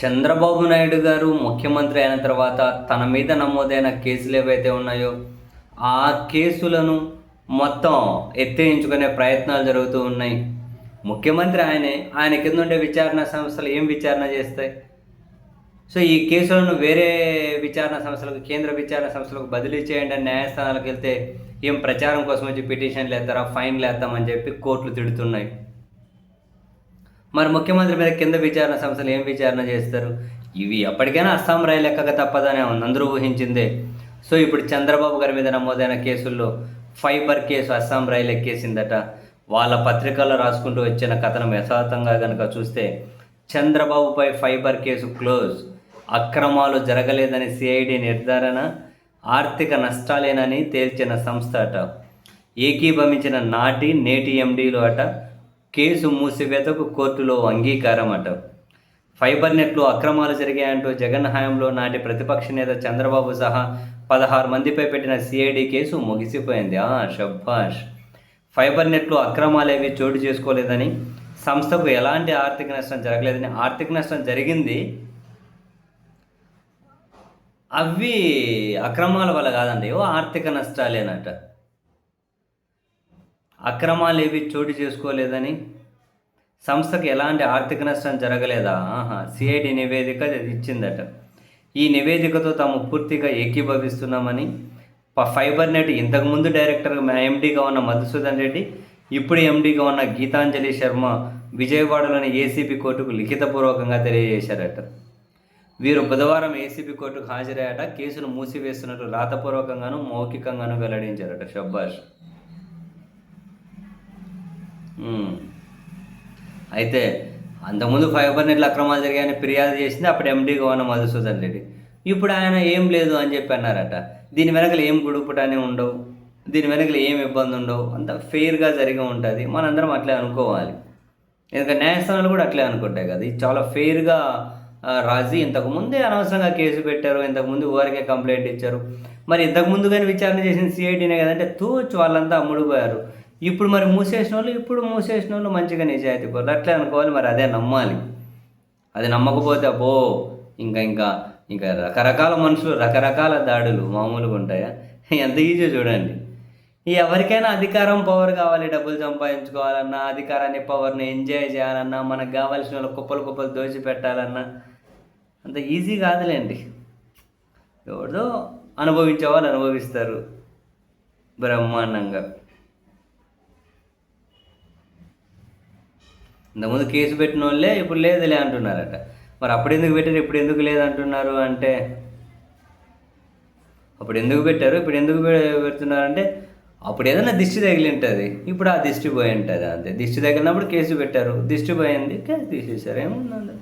చంద్రబాబు నాయుడు గారు ముఖ్యమంత్రి అయిన తర్వాత తన మీద నమోదైన కేసులు ఏవైతే ఉన్నాయో ఆ కేసులను మొత్తం ఎత్తేయించుకునే ప్రయత్నాలు జరుగుతూ ఉన్నాయి. ముఖ్యమంత్రి ఆయనే ఆయన కింద ఉండే విచారణ సంస్థలు ఏం విచారణ చేస్తాయి? సో ఈ కేసులను వేరే విచారణ సంస్థలకు కేంద్ర విచారణ సంస్థలకు బదిలీ చేయండి అని న్యాయస్థానాలకు వెళ్తే ఏం ప్రచారం కోసం వచ్చి పిటిషన్లు వేస్తారా ఫైన్లు వేస్తామని చెప్పి కోర్టులు తిడుతున్నాయి. మరి ముఖ్యమంత్రి మీద కింద విచారణ సంస్థలు ఏం విచారణ చేస్తారు? ఇవి ఎప్పటికైనా అస్సాం రైలు ఎక్కక తప్పదనే అందరూ ఊహించిందే. సో ఇప్పుడు చంద్రబాబు గారి మీద నమోదైన కేసుల్లో ఫైబర్ కేసు అస్సాం రైలు ఎక్కేసిందట. వాళ్ళ పత్రికల్లో రాసుకుంటూ వచ్చిన కథనం యథాతంగా కనుక చూస్తే చంద్రబాబుపై ఫైబర్ కేసు క్లోజ్. అక్రమాలు జరగలేదని సిఐడి నిర్ధారణ ఆర్థిక నష్టాలేనని తేల్చిన సంస్థ అట. ఏకీభవించిన నాటి నేటి ఎండీలు అట. కేసు మూసివేతకు కోర్టులో అంగీకారం అట ఫైబర్ నెట్లో అక్రమాలు జరిగాయంటూ జగన్ హయాంలో నాటి ప్రతిపక్ష నేత చంద్రబాబు సహా పదహారు మందిపై పెట్టిన సిఐడి కేసు ముగిసిపోయింది. ఆ షబ్బాష్ ఫైబర్ నెట్లో అక్రమాలేవి చోటు చేసుకోలేదని సంస్థకు ఎలాంటి ఆర్థిక నష్టం జరగలేదని ఆర్థిక నష్టం జరిగింది. అవి అక్రమాల వల్ల కాదండి ఓ ఆర్థిక నష్టాలేనట. అక్రమాలు ఏవి చోటు చేసుకోలేదని? సంస్థకు ఎలాంటి ఆర్థిక నష్టం జరగలేదా? ఆహా సిఐడి నివేదిక ఇచ్చిందట. ఈ నివేదికతో తాము పూర్తిగా ఏకీభవిస్తున్నామని. ఫైబర్ నెట్ ఇంతకుముందు డైరెక్టర్గా ఎండీగా ఉన్న మధుసూదన్ రెడ్డి ఇప్పుడు ఎండీగా ఉన్న గీతాంజలి శర్మ విజయవాడలోని ఏసీబీ కోర్టుకు లిఖితపూర్వకంగా తెలియజేశారట. వీరు బుధవారం ఏసీబీ కోర్టుకు హాజరయ్యాట. కేసును మూసివేస్తున్నట్టు రాతపూర్వకంగాను మౌఖికంగాను వెల్లడించారట షబ్బాష్ అయితే అంతకుముందు ఫైబర్ నెట్ల అక్రమాలు జరిగాయని ఫిర్యాదు చేసింది అప్పుడు ఎండీగా ఉన్న మధుసూదన్ రెడ్డి. ఇప్పుడు ఆయన ఏం లేదు అని చెప్పి అన్నారట. దీని వెనకలు ఏం గుడుపుటానే ఉండవు. దీని వెనకలు ఏం ఇబ్బంది ఉండవు. అంత ఫెయిర్గా జరిగి ఉంటుంది. మనందరం అట్లే అనుకోవాలి. ఎందుకంటే న్యాయస్థానాలు కూడా అట్లే అనుకుంటాయి కదా. ఇది చాలా ఫెయిర్గా ఆ, రాజీ ఇంతకు ముందే అనవసరంగా కేసు పెట్టారు. ఇంతకు ముందు ఊరికే కంప్లైంట్ ఇచ్చారు. మరి ఇంతకుముందు కానీ విచారణ చేసిన సిఐడినే కదంటే తూచు వాళ్ళంతా అమ్ముడుపోయారు ఇప్పుడు మరి మూసేసిన వాళ్ళు ఇప్పుడు మూసేసిన వాళ్ళు మంచిగా నిజాయితీ కోరు అట్లే అనుకోవాలి మరి అదే నమ్మాలి. అది నమ్మకపోతే అబ్బో ఇంకా ఇంకా ఇంకా రకరకాల మనుషులు రకరకాల దాడులు మామూలుగా ఉంటాయా? ఎంత ఈజీ చూడండి. ఎవరికైనా అధికారం పవర్ కావాలి డబ్బులు సంపాదించుకోవాలన్నా అధికారాన్ని పవర్ని ఎంజాయ్ చేయాలన్నా మనకు కావాల్సిన వాళ్ళు కుప్పలు కుప్పలు దోచి పెట్టాలన్నా అంత ఈజీ కాదులేండి. ఎవరిదో అనుభవించే వాళ్ళు అనుభవిస్తారు బ్రహ్మాండంగా. ఇంతకుముందు కేసు పెట్టిన వాళ్ళే ఇప్పుడు లేదులే అంటున్నారట. మరి అప్పుడు ఎందుకు పెట్టారు? ఇప్పుడు ఎందుకు లేదంటున్నారు అంటే? అప్పుడు ఎందుకు పెట్టారు? ఇప్పుడు ఎందుకు పెడుతున్నారంటే? అప్పుడు ఏదైనా దిష్టి తగిలి ఉంటుంది ఇప్పుడు ఆ దిష్టి పోయి ఉంటుంది అంతే. దిష్టి తగిలినప్పుడు కేసు పెట్టారు. దిష్టి పోయింది కేసు తీసేశారు. ఏముందండి?